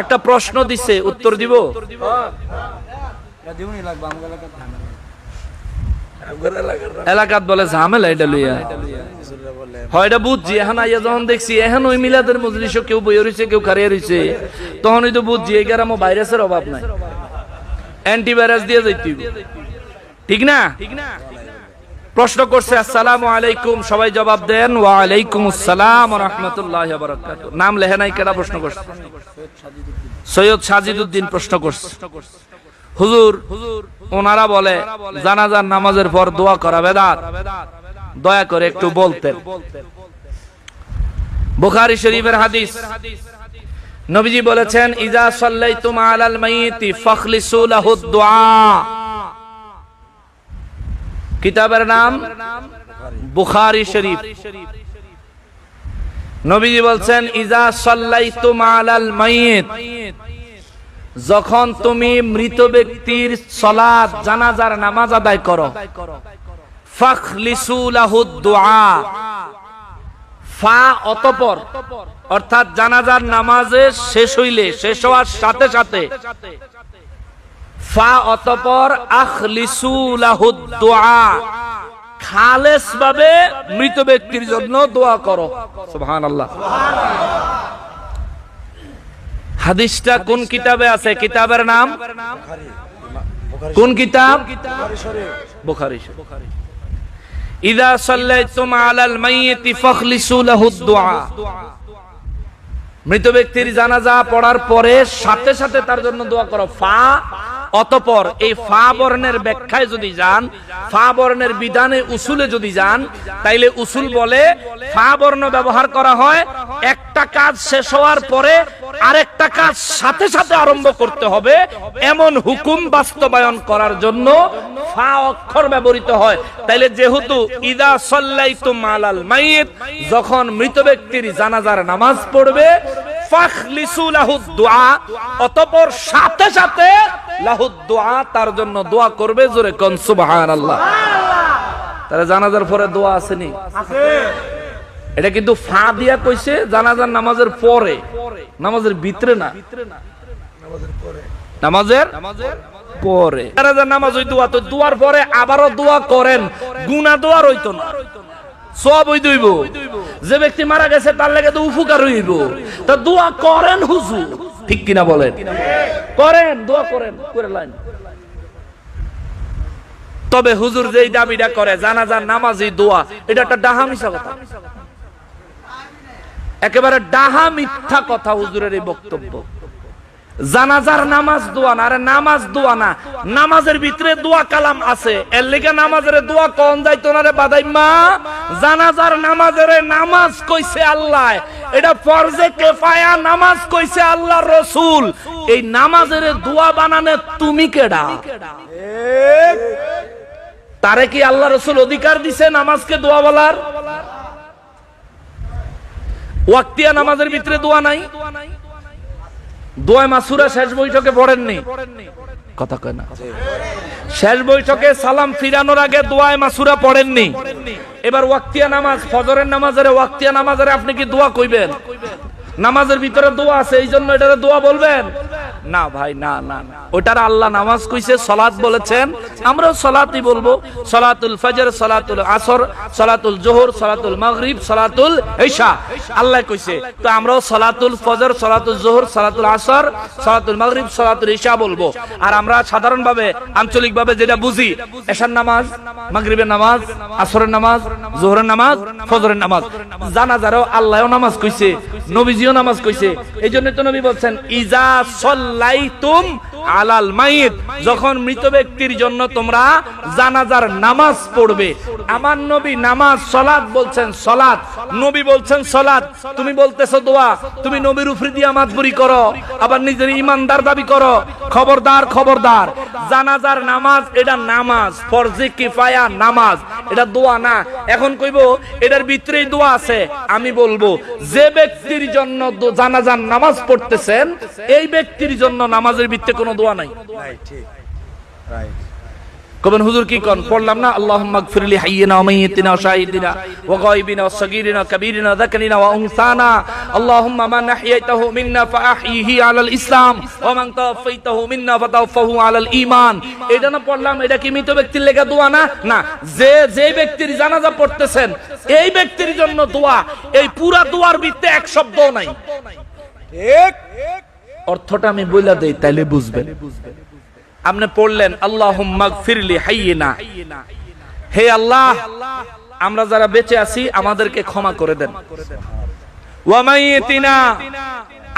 একটা প্রশ্ন দিছে, উত্তর দিব? এলাকাত বলে ঝামেলা এটা লইয়া। হয় এটা বুঝছি, এখন আইয়া যখন দেখছি, এখন ওই মিলাদের মজলিস কেউ বইয়ে রয়েছে কেউ খারিয়ে রয়েছে তখনই তো বুঝছি, এই গ্রামে ভাইরাসের অভাব নাই। অ্যান্টিভাইরাস দিয়ে যাইতে হইব। ঠিক না? প্রশ্ন করছে, আসসালামু আলাইকুম। সবাই জবাব দেন ওয়া আলাইকুম আসসালাম রাহমাতুল্লাহি নাম লেখে নাই, কেডা প্রশ্ন করছে? সৈয়দ সাজিদুদ্দিন প্রশ্ন করছে। হুজুর, ওনারা বলে, জানাজার নামাজের পর দোয়া করা বেদাত। দয়া করে একটু বলতেন। বুখারী শরীফের হাদিস। নবীজি বলেছেন, ইজা সাল্লাইতুম আলাল মাইয়িতি ফাখলিসু লাহু দুআ কিতাবের নাম বুখারী শরীফ। নবীজি বলছেন, ইজা সাল্লাইতুম আলাল মাইয়িত। যখন তুমি মৃত ব্যক্তির সলাত জানাজার নামাজ আদায় করো ফা অর্থাৎ জানাজার নামাজে শেষ হইলে, শেষ হওয়ার সাথে সাথে ফা অতপর খালেস ভাবে মৃত ব্যক্তির জন্য দোয়া করো। সুবহানাল্লাহ। হাদিসটা কোন কিতাবে আছে? কিতাবের নাম? কোন কিতাব? ইদা সাল্লাইতুম আলাল মাইয়িতি মৃত ব্যক্তির জানাজা পড়ার পরে সাথে সাথে তার জন্য দোয়া করো। ফা অতপর এই ফা বর্ণের ব্যাখ্যায় যদি যান, ফা বর্ণের বিধানে উসুলে যদি যান, তাইলে উসুল বলে ফা বর্ণ ব্যবহার করা হয়, একটা কাজ শেষ হওয়ার পরে আরেকটা কাজ সাথে সাথে আরম্ভ করতে হবে, এমন হুকুম বাস্তবায়ন করার জন্য ফা অক্ষর ব্যবহৃত হয়। তাইলে যেহেতু ইদা সাল্লাইতুম আলাল মাইয়িত যখন মৃত ব্যক্তির জানাজার নামাজ পড়বে, ফাখলিসু লাহু দুআ, অতঃপর সাথে সাথে তার জন্য দোয়া করবে জোরে কোন সুবহানাল্লাহ। তাহলে জানাজার পরে দোয়া আসেনি? এটা কিন্তু ফা দিয়া কইছে জানাজার নামাজের পরে। নামাজের ভিতরে না? নামাজের পরে। জানাজার নামাজ ওই দোয়া তো দোয়ার পরে আবারও দোয়া করেন। গুনা দোয়ার হইতো না। সব ওই দইব। যে ব্যক্তি মারা গেছে তার লাগে তো উপকার হইব। তা দোয়া করেন হুজুর। ঠিক কিনা বলেন? করেন, দোয়া করেন, করে লাইন। তবে হুজুর যেই দাবিটা করে, জানাজার নামাজি দোয়া, এটা একটা ডাহা মিশা কথা। একেবারে ডাহা মিথ্যা কথা হুজুরের এই বক্তব্য। জানাজার নামাজ দোয়া না, আরে নামাজ দোয়া না। নামাজের ভিতরে দোয়া কালাম আছে। এর লেগে নামাজের দোয়া কন যাইতো না রে বাদাইম্মা। জানাজার নামাজের নামাজ কইছে আল্লাহ। এটা ফরজে কেফায়া নামাজ কইছে আল্লাহ রসুল। এই নামাজের দোয়া বানানে তুমি কেডা? তারে কি আল্লাহ রসুল অধিকার দিছে নামাজকে দোয়া বলার? ওয়াক্তিয়া নামাজের ভিতরে দোয়া নাই? দোয়া মাসুরা শেষ বৈঠকে পড়েননি। কথা কয় না। শেষ বৈঠকে সালাম ফিরানোর আগে দোয়ায় মাসুরা পড়েননি। এবার ওয়াক্তিয়া নামাজ, ফজরের নামাজের ওয়াক্তিয়া নামাজের আপনি কি দোয়া কইবেন? নামাজের ভিতরে দোয়া আছে এই জন্য এটা দোয়া বলবেন। না ভাই, না না। ওটার আল্লাহ নামাজ কইছে সলাত বলেছেন। আমরাও সলাতই বলব। সলাতুল ফজর, সলাতুল আসর, সলাতুল জোহর, সলাতুল মাগরিব, সলাতুল ঈশা। আল্লাহ কইছে, তো আমরাও সলাতুল ফজর, সলাতুল জোহর, সলাতুল আসর, সলাতুল মাগরিব, সলাতুল ঈশা বলব। আর আমরা সাধারণভাবে, আঞ্চলিকভাবে যেটা বুঝি, এশার নামাজ, মাগরিবের নামাজ, আসরের নামাজ, জোহরের নামাজ, ফজরের নামাজ। জানা জানাজারও আল্লাহও নামাজ কইছে, নবীজিও নামাজ কইছে। এই জন্য তো নবী বলছেন, ইজা সল্লাইতুম আলাল মাইত, যখন মৃত ব্যক্তির জন্য তোমরা জানাজার নামাজ পড়বে। আমার নবী নামাজ, সলাৎ বলছেন, সলাৎ। নবী বলছেন, সলাৎ। তুমি বলতেছো দোয়া, তুমি নবীর উপরে দিয়া মাতবুরি করো, আবার নিজের ইমানদার দাবি করো। খবরদার খবরদার। জানাজার নামাজ, এটা নামাজ। ফরজে কিফায়া নামাজ। এটা দোয়া না। এখন কইব, এটার ভিতরেই দোয়া আছে। আমি বলব, যে ব্যক্তির জন্য জানাজার নামাজ পড়তেছেন, এই ব্যক্তির জন্য নামাজের ভিত্তে কোনো দোয়া নাই। রাইট ঠিক। রাইট কবেন হুজুর কি কন? পড়লাম না? আল্লাহুম্মা গফিরলি হাইয়িনা ওয়া মাইয়িতিনা ওয়া শাহিদিনা ওয়া গায়বিনা ওয়া সাগীরিনা ওয়া কাবীরিনা ওয়া ওয়া উনসানা। আল্লাহুম্মা মান আহইয়াইতাহু মিন্না আলাল ইসলাম ওয়া মান মিন্না ফাতাওফাহু আলাল ঈমান। এটা না পড়লাম এটা কি মৃত ব্যক্তির লেখা দোয়া না? না যে যে ব্যক্তির জানাজা পড়তেছেন এই ব্যক্তির জন্য দোয়া। এই পুরা দোয়ার ভিতরে এক শব্দও নাই। ঠিক। অর্থটা আমি বইলা দেই, তাইলে বুঝবেন। আপনি পড়লেন আল্লাহ ফিরলি হাইয়িনা। হে আল্লাহ, আমরা যারা বেঁচে আছি, আমাদেরকে ক্ষমা করে দেন। ওয়ামাইয়াতিনা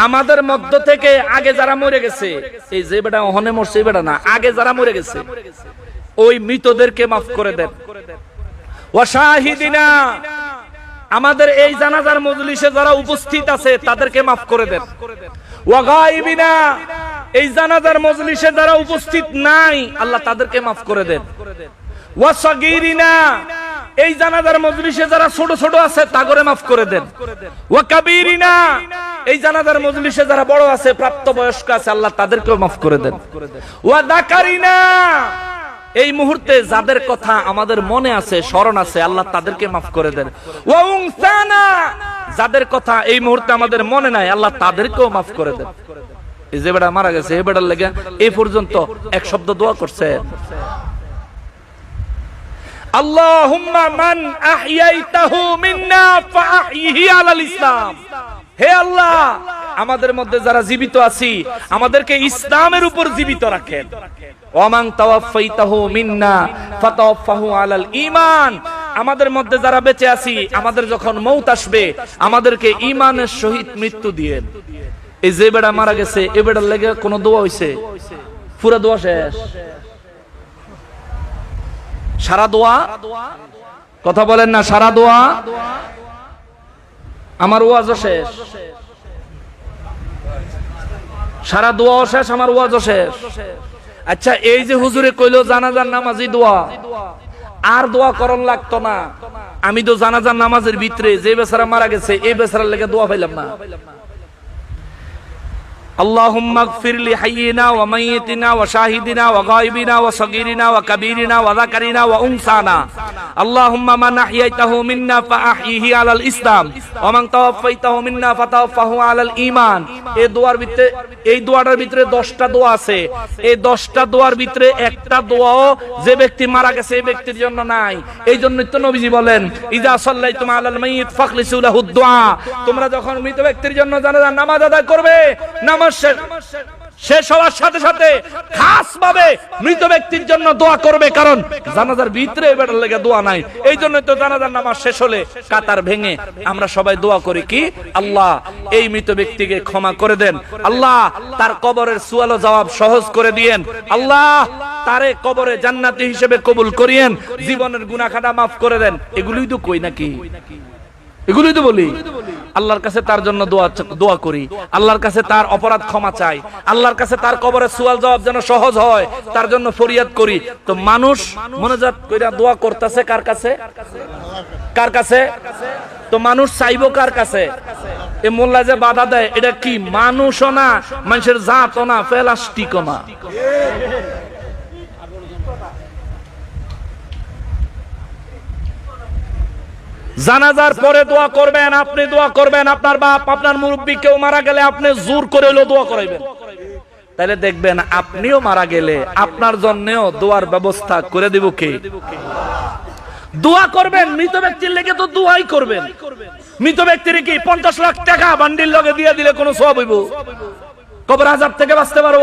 আমাদের মধ্য থেকে আগে যারা মরে গেছে, এই যে বেটা অহনে মরছে, এই বেটা না, আগে যারা মরে গেছে, ওই মৃতদেরকে মাফ করে দেন। ওয়াশাহিদিনা আমাদের এই জানাজার মজলিসে যারা উপস্থিত আছে, তাদেরকে মাফ করে দেন। ওয়াগাইবিনা, এই জানাজার মজলিসে যারা উপস্থিত নাই, আল্লাহ তাদেরকে মাফ করে দেন। ওয়াসাগিরিনা, এই জানাজার মজলিসে যারা ছোট ছোট আছে, তাগরে মাফ করে দেন। ওয়াকাবিরিনা, এই জানাজার মজলিসে যারা বড় আছে প্রাপ্ত বয়স্ক আছে, আল্লাহ তাদেরকেও মাফ করে দেন। ওয়াদাকারিনা এই মুহূর্তে যাদের কথা আমাদের মনে আছে, স্মরণ আছে, আল্লাহ তাদেরকে মাফ করে দেন। যাদের কথা এই মুহূর্তে আমাদের মনে নাই, আল্লাহ তাদেরকেও মাফ করে দেন। যে বেটা মারা গেছে, এই বেটার লেগে পর্যন্ত এক শব্দ দোয়া করছে। মান হে আল্লাহ আমাদের মধ্যে যারা জীবিত আছি, আমাদেরকে ইসলামের উপর জীবিত রাখেন। তাওয়াফাইতাহু মিন্না ফাতাওয়াফাহু আলাল ঈমান। আমাদের মধ্যে যারা বেঁচে আছি, আমাদের যখন মৌত আসবে, আমাদেরকে সহিত মৃত্যু এই যে বেড়া মারা গেছে, এ বেড়ার লেগে কোনো দোয়া হইছে? পুরা দোয়া শেষ। সারা দোয়া? কথা বলেন না, সারা দোয়া? আমার ওয়াজও শেষ। সারা দোয়াও শেষ, আমার ওয়াজও শেষ। আচ্ছা এই যে হুজুরে কইল জানাজার নামাজি দোয়া। আর দোয়া করন লাগতো না। আমি তো জানাজার নামাজের ভিতরে যে বেচারা মারা গেছে, এই বেচারার লেগে দোয়া পাইলাম না। اللهم اغفر لحينا وميتنا وشاهدنا وغائبنا وصغيرنا وكبيرنا وذكرنا وانثانا اللهم من احييته منا فاحيه على الاسلام ومن توفيته منا فتوفه على الايمان এই দোয়ার ভিতরে এই দোয়াটার ভিতরে 10টা দোয়া আছে এই 10টা দোয়ার ভিতরে একটা দোয়াও যে ব্যক্তি মারা গেছে এই ব্যক্তির জন্য নাই এই জন্যই তো নবীজি বলেন ইজা সাল্লাইতুম আলাল মাইয়িত ফাখলিসু লাহু দুআ তোমরা যখন মৃত ব্যক্তির জন্য জানাজা নামাজ আদায় করবে নামাজ শেষ শেষ হওয়ার সাথে সাথে খাস ভাবে মৃত ব্যক্তির জন্য দোয়া করবে, কারণ জানাজার ভিতরে এবার লেগে দোয়া নাই। এই জন্য তো জানাজার নামাজ শেষ হলে কাতার ভেঙে আমরা সবাই দোয়া করি কি? আল্লাহ এই মৃত ব্যক্তিকে ক্ষমা করে দেন। আল্লাহ তার কবরের সুয়ালো জবাব সহজ করে দিয়েন। আল্লাহ তারে কবরে জান্নাতি হিসেবে কবুল করিয়েন। জীবনের গুনাখাটা মাফ করে দেন। এগুলোই তো কই নাকি? এগুলোই তো বলি। আল্লাহর কাছে তার জন্য দোয়া দোয়া করি। আল্লাহর কাছে তার অপরাধ ক্ষমা চাই। আল্লাহর কাছে তার কবরের সুয়াল জবাব যেন সহজ হয়, তার জন্য ফরিয়াদ করি। তো মানুষ মনোজাত কইরা দোয়া করতেছে কার কাছে? কার কাছে? তো মানুষ চাইব কার কাছে? এ মোল্লা যে বাধা দেয়, এটা কি? মানুষও না, মানুষের জাতও না প্লাস্টিকও না। জানাজার পরে দোয়া করবেন, আপনি দোয়া করবেন, আপনার বাপ, আপনার মুরব্বী কেউ মারা গেলে আপনি জোর করে হলেও দোয়া করাইবেন। তাহলে দেখবেন আপনিও মারা গেলে আপনার জন্যও দোয়ার ব্যবস্থা করে দিব কে? দোয়া করবেন, মৃত ব্যক্তির লেগে তো দোয়াই করবেন। মৃত ব্যক্তির কি পঞ্চাশ লাখ টাকা বান্ডিল লগে দিয়ে দিলে কোনো সব হইব? কবর আজাব থেকে বাঁচতে পারব?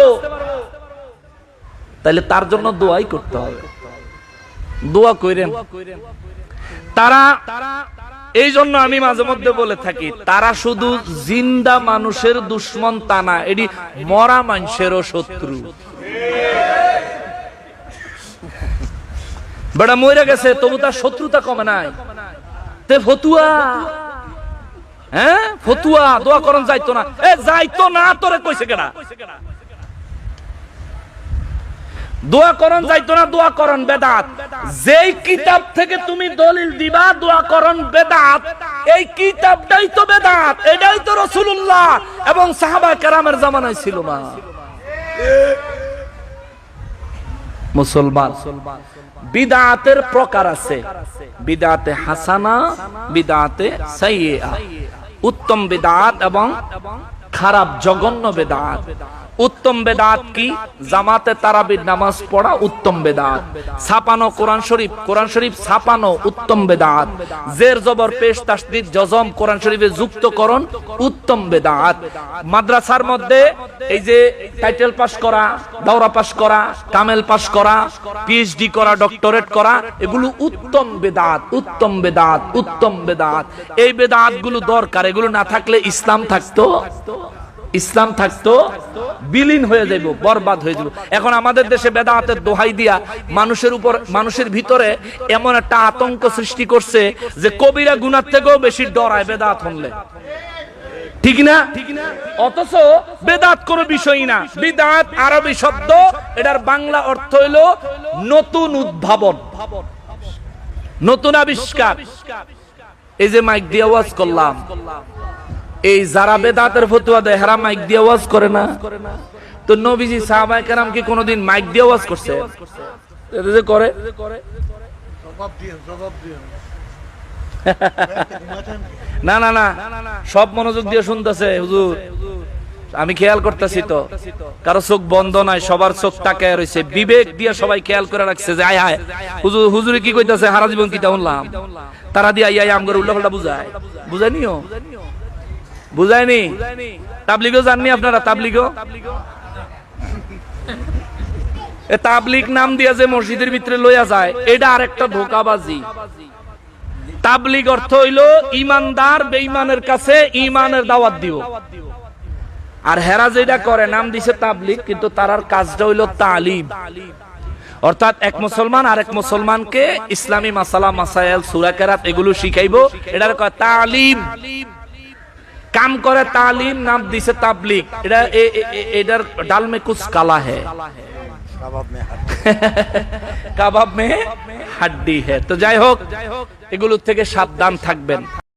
তাহলে তার জন্য দোয়াই করতে হবে। দোয়া কইরেন। তারা এই জন্য আমি মাঝে মধ্যে বলে থাকি, তারা শুধু জিন্দা মানুষের দুশ্মন তা না, এটি মরা মানুষেরও শত্রু। বেড়া মরে গেছে, তবু তার শত্রুতা কমে নাই। ফতুয়া। হ্যাঁ? ফতুয়া, দোয়া করন, যাইতো না। এ, যাইতো না, তোরে কইছে কেনা দোয়া করন, যাইতো না, দোয়া করন, বেদাত। যেই কিতাব থেকে তুমি দলিল দিবা, দোয়া করন, বেদাত। এই কিতাবটাই তো বেদাত, এটাই তো রসুল্লাহ এবং সাহাবা কেরামের জামানায় ছিল না মুসলমান, বিদাতের প্রকার আছে। বিদাতে হাসানা, বিদাতে সাইয়্যা উত্তম বেদাত এবং খারাপ, জঘন্য বেদাত। উত্তম বেদাত কি? জামাতে তারাবির নামাজ পড়া উত্তম বেদাত। ছাপানো কোরআন শরীফ কোরআন শরীফ ছাপানো উত্তম বেদাত। জের জবর, পেশ তাসদিদ জজম কোরআন শরীফে যুক্তকরণ উত্তম বেদাত। মাদ্রাসার মধ্যে এই যে টাইটেল পাস করা, দাওরা পাস করা, কামেল পাস করা পিএইচডি করা, ডক্টরেট করা, এগুলো উত্তম বেদাত উত্তম বেদাত উত্তম বেদাত। এই বেদাতগুলো দরকার, এগুলো না থাকলে ইসলাম থাকতো? ইসলাম থাকতো, বিলীন হয়ে যাইব, বরবাদ হয়ে যাব এখন আমাদের দেশে বেদাতের দোহাই দিয়া মানুষের উপর, মানুষের ভিতরে এমন একটা আতঙ্ক সৃষ্টি করছে যে কবিরা গুনার থেকেও বেশি ডরায় বেদাত হনলে। ঠিক না? অথচ বেদাত কোনো বিষয় না। আরবি এটার বাংলা অর্থ নতুন উদ্ভাবন। নতুন আবিষ্কার। এই যে মাইক দিয়ে আওয়াজ করলাম। এই যারা বেদাতের ফতুয়া দেয় হেরা মাইক দিয়ে আওয়াজ করে না। তো নবীজি সাহাবায়ে কেরাম কি কোনোদিন মাইক দিয়ে আওয়াজ করছে? যে করে। না না না। সব মনোযোগ দিয়ে শুনতেছে হুজুর। আমি খেয়াল করতেছি তো। কারও চোখ বন্ধ নাই সবার চোখ তাকায় রয়েছে বিবেক দিয়ে সবাই খেয়াল করে রাখছে যে আয় আয়। হুজুর হুজুরে কি কইতাছে? হারা জীবন কি শুনলাম। তারা দিয়ে আই আই আম করে উল্টা বুঝায় বুঝানিও বুঝায়নি? তাবলিগও জাননি আপনারা? তাবলিগও? এ তাবলিগ নাম দিয়া যে মসজিদের ভিতরে লইয়া যায়, এটা আরেকটা ধোকাবাজি। তাবলিগ অর্থ হইল ইমানদার বেঈমানের কাছে ইমানের দাওয়াত দিব। আর হেরা যেটা করে, নাম দিছে তাবলিগ, কিন্তু তারার কাজটা হইল তালিম। অর্থাৎ এক মুসলমান আর এক মুসলমানকে ইসলামী মাসালা মাসাইল সুরাকেরাত এগুলো শিখাইবো। এটার কয় তালিম। কাম করে তালিম নাম দিছে তাবলিক এটা এটার ডাল মে কুছ কালা হ্যাঁ কাবাব মে হাড্ডি। হ্যাঁ তো যাই হোক এগুলোর থেকে সাবধান থাকবেন।